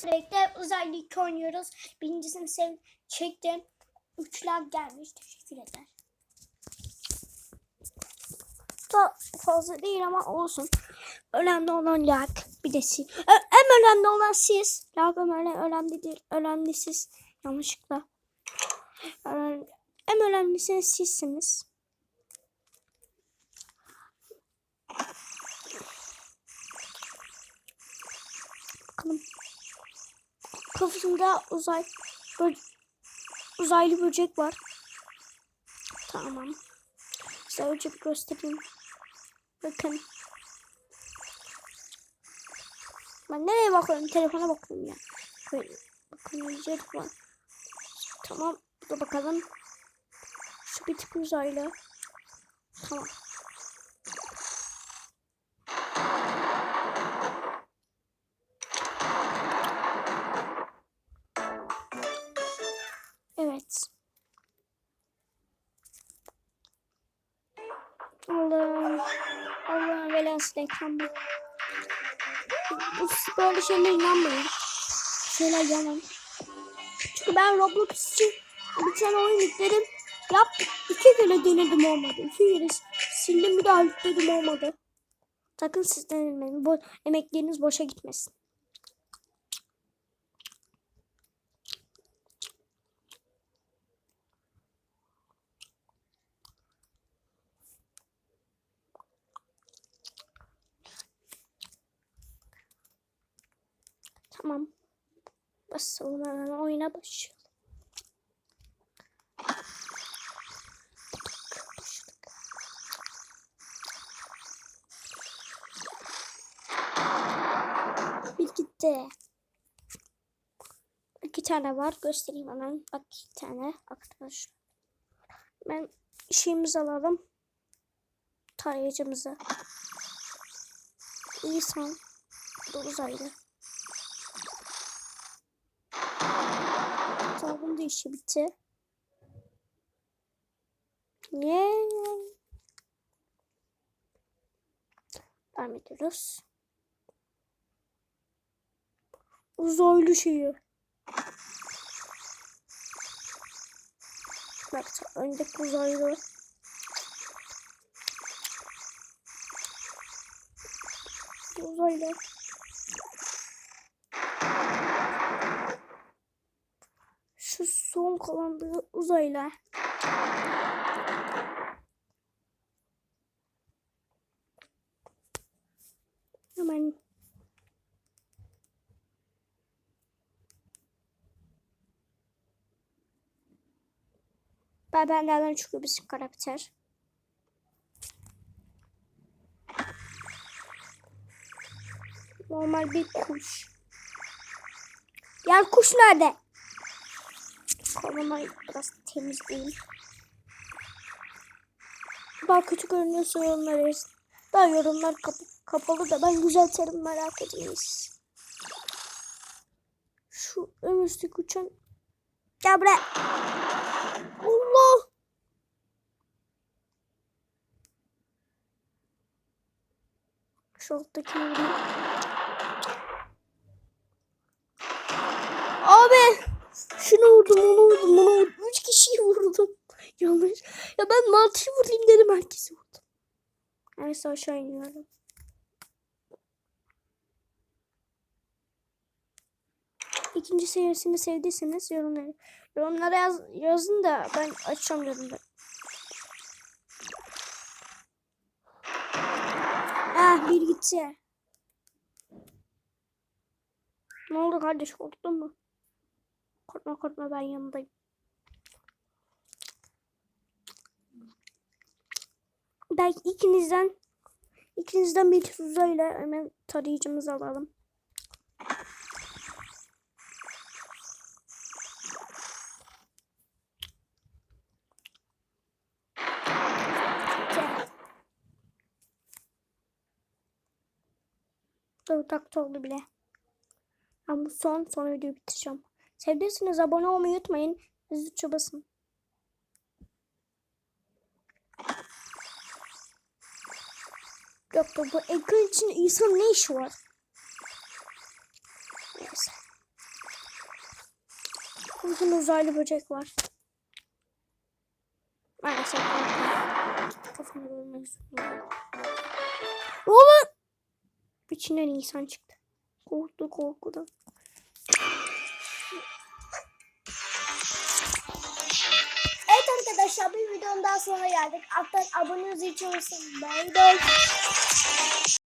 Sürekli uzaylı oynuyoruz. Birincisini sev çektim. Üçler gelmiş. Teşekkür eder. Da fazla değil ama olsun. Önemli olan like. Bir de siz. En önemli olan siz. Like önemli, önemli değil. Önemli siz. Yanlışlıkla. En önemlisi sizsiniz. Bakalım. Kafasında uzay bö- uzaylı böcek var. Tamam. Size önce bir göstereyim. Bakın. Ben nereye bakıyorum? Telefona bakıyorum ya. Böyle. Bakın ücret var. Tamam. Da bakalım. Şu bir tip uzaylı. Tamam. Allah'ım. Allah'ım belası ekran bu. Böyle şeylere inanmayın. Şeyler yalan. Çünkü ben Roblox için bir tane oyun yükledim. Yap iki kere denedim olmadı. İki kere sildim bir daha yükledim olmadı. Sakın siz denemeyin. Bu emekleriniz boşa gitmesin. Tamam. Basalım hemen oyuna başlayalım. Bir gitti. İki tane var. Göstereyim hemen. Bak iki tane arkadaşlar. Ben şeyimizi alalım. Tarayıcımızı. İnsan. Bu da uzaylı. Kitabın da işi bitti. Yeah. Devam ediyoruz. Uzaylı şeyi. Bak öndeki uzaylı. Uzaylı. Şu son kalan bir uzaylı. Hemen Ben benden çıkıyor bir karakter. Normal bir kuş. Diğer kuş nerede? Kolumu biraz temizleyeyim. Daha kötü görünüyorsa yorumlar yazın. Daha yorumlar kapı, kapalı da ben güzel terim merak ediniz. Şu ön üstteki uçan... Gel buraya. Allah. Şu alttaki vurayım. Abi. Şunu vurdum, onu vurdum, bunu vurdum. Üç kişiyi vurdum. Yanlış. Ya ben mantıyı vurayım dedim herkesi vurdum. Neyse aşağı iniyorum. İkinci serisini sevdiyseniz yorumlara, yorumlara yaz, yazın da ben açacağım yorumları. Ah bir gitti. Ne oldu kardeş korktun mu? Korkma korkma ben yanındayım. Belki ikinizden ikinizden bir uzayla hemen tarayıcımızı alalım. Dört dakika oldu bile. Ben bu son son videoyu bitireceğim. Sevdiyseniz abone olmayı unutmayın. Hızlıca basın. Yok bu ekran için insan ne işi var? Neyse. Uzun uzaylı böcek var. Maalesef. Kafamı görmek istiyorum. Oğlum! İçinden insan çıktı. Korktu korkudan. Daha sonuna geldik. Alttan abone olmayı unutmayın. Bye bye.